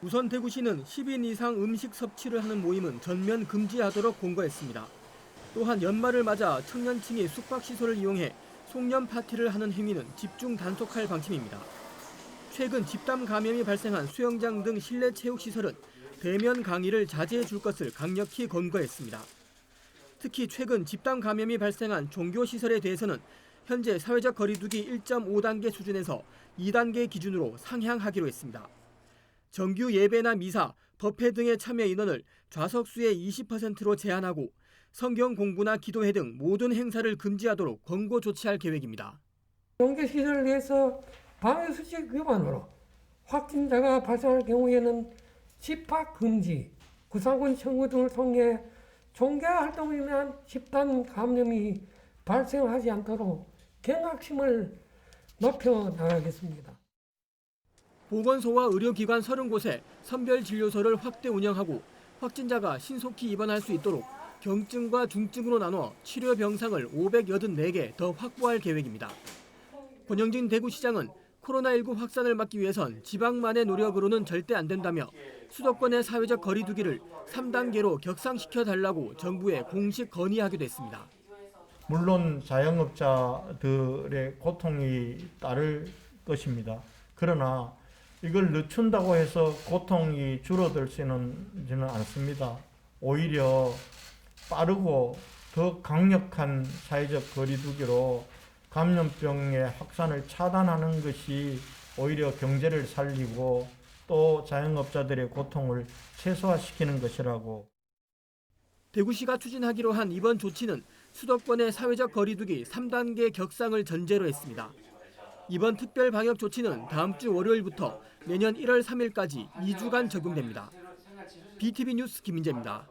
우선 대구시는 10인 이상 음식 섭취를 하는 모임은 전면 금지하도록 공고했습니다. 또한 연말을 맞아 청년층이 숙박시설을 이용해 송년 파티를 하는 행위는 집중 단속할 방침입니다. 최근 집단 감염이 발생한 수영장 등 실내 체육시설은 대면 강의를 자제해 줄 것을 강력히 권고했습니다. 특히 최근 집단 감염이 발생한 종교시설에 대해서는 현재 사회적 거리두기 1.5단계 수준에서 2단계 기준으로 상향하기로 했습니다. 정규 예배나 미사, 법회 등의 참여 인원을 좌석수의 20%로 제한하고 성경 공부나 기도회 등 모든 행사를 금지하도록 권고 조치할 계획입니다. 종교시설을 위해서 방역 수칙 위반으로 확진자가 발생할 경우에는 집합 금지, 구상군 청구 등을 통해 종교 활동으로 인한 집단 감염이 발생하지 않도록 경각심을 높여 나가겠습니다. 보건소와 의료기관 30곳에 선별 진료소를 확대 운영하고 확진자가 신속히 입원할 수 있도록 경증과 중증으로 나눠 치료 병상을 584개 더 확보할 계획입니다. 권영진 대구시장은 코로나19 확산을 막기 위해선 지방만의 노력으로는 절대 안 된다며 수도권의 사회적 거리두기를 3단계로 격상시켜 달라고 정부에 공식 건의하기도 했습니다. 물론 자영업자들의 고통이 따를 것입니다. 그러나 이걸 늦춘다고 해서 고통이 줄어들지는 않습니다. 오히려 빠르고 더 강력한 사회적 거리두기로 감염병의 확산을 차단하는 것이 오히려 경제를 살리고 또 자영업자들의 고통을 최소화시키는 것이라고 대구시가 추진하기로 한 이번 조치는 수도권의 사회적 거리두기 3단계 격상을 전제로 했습니다. 이번 특별 방역 조치는 다음 주 월요일부터 내년 1월 3일까지 2주간 적용됩니다. BTV 뉴스 김민재입니다.